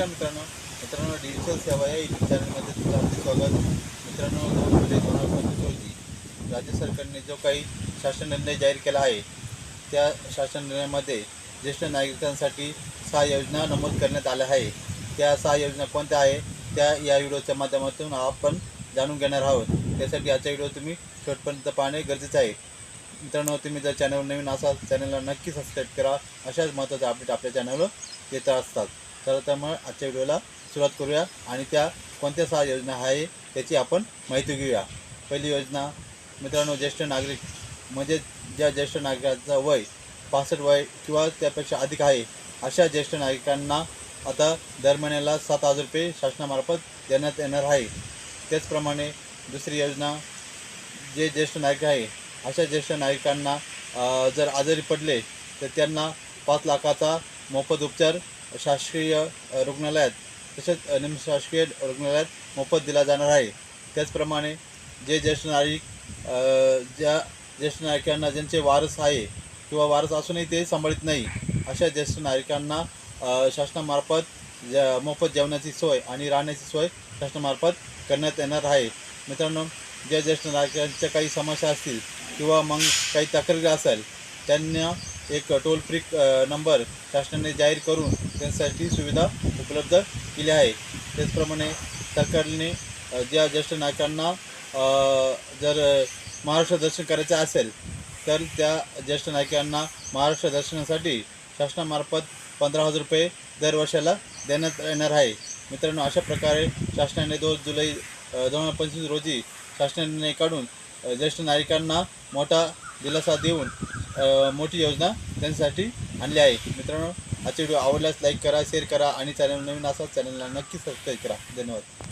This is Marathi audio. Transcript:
नमस्कार मित्रांनो. मित्रांनो डिजिटल सेवा या युट्यूब चॅनलमध्ये तुमचं आपले स्वागत. मित्रांनो दोन जुलै दोन हजार पंचवीस रोजी राज्य सरकारने जो काही शासन निर्णय जाहीर केला आहे त्या शासन निर्णयामध्ये ज्येष्ठ नागरिकांसाठी सहा योजना नमूद करण्यात आल्या आहे. त्या सहा योजना कोणत्या आहे त्या या व्हिडिओच्या माध्यमातून आपण जाणून घेणार आहोत. त्यासाठी आजचा व्हिडिओ तुम्ही शेवटपर्यंत पाहणे गरजेचं आहे. मित्रांनो तुम्ही जर चॅनल नवीन असाल चॅनलला नक्की सबस्क्राईब करा. अशाच महत्त्वाचे अपडेट आपल्या चॅनलवर येत असतात. तर त्यामुळे आजच्या व्हिडिओला सुरुवात करूया आणि त्या कोणत्या सहा योजना आहे त्याची आपण माहिती घेऊया. पहिली योजना मित्रांनो ज्येष्ठ नागरिक म्हणजे ज्या ज्येष्ठ नागरिकांचं वय पासष्ट वय किंवा त्यापेक्षा अधिक आहे अशा ज्येष्ठ नागरिकांना आता दर महिन्याला सात हजार रुपये शासनामार्फत देण्यात येणार आहे. त्याचप्रमाणे दुसरी योजना जे ज्येष्ठ नागरिक आहे अशा ज्येष्ठ नागरिकांना जर आजारी पडले तर त्यांना पाच लाखाचा मोफत उपचार शासकीय रुग्णालयात तसेच निमशासकीय रुग्णालयात मोफत दिला जाणार आहे. त्याचप्रमाणे जे ज्येष्ठ नागरिक ज्या ज्येष्ठ नागरिकांना ज्यांचे वारस आहे किंवा वारस असूनही ते सांभाळत नाही अशा ज्येष्ठ नागरिकांना शासनामार्फत ज्या मोफत जेवणाची सोय आणि राहण्याची सोय शासनामार्फत करण्यात येणार आहे. मित्रांनो ज्या ज्येष्ठ नागरिकांच्या काही समस्या असतील किंवा मग काही तक्रारी असेल त्यांना एक टोल फ्री नंबर शासनाने जाहीर करून त्यांसाठी सुविधा उपलब्ध केली आहे त्याचप्रमाणे सरकारने ज्या ज्येष्ठ नागरिकांना जर महाराष्ट्र दर्शन करायचे असेल तर त्या ज्येष्ठ नागरिकांना महाराष्ट्र दर्शनासाठी शासनामार्फत पंधरा हजार रुपये दरवर्षाला देण्यात येणार आहे. मित्रांनो अशा प्रकारे शासनाने दोन जुलै दोन हजार पंचवीस रोजी शासनाने काढून ज्येष्ठ नागरिकांना मोठा दिलासा देऊन मोठी योजना त्यांच्यासाठी आणली आहे. मित्रांनो आजचे व्हिडिओ आवडल्यास लाईक करा शेअर करा आणि चॅनल नवीन असा चॅनलला नक्की सबस्क्राईब करा. धन्यवाद.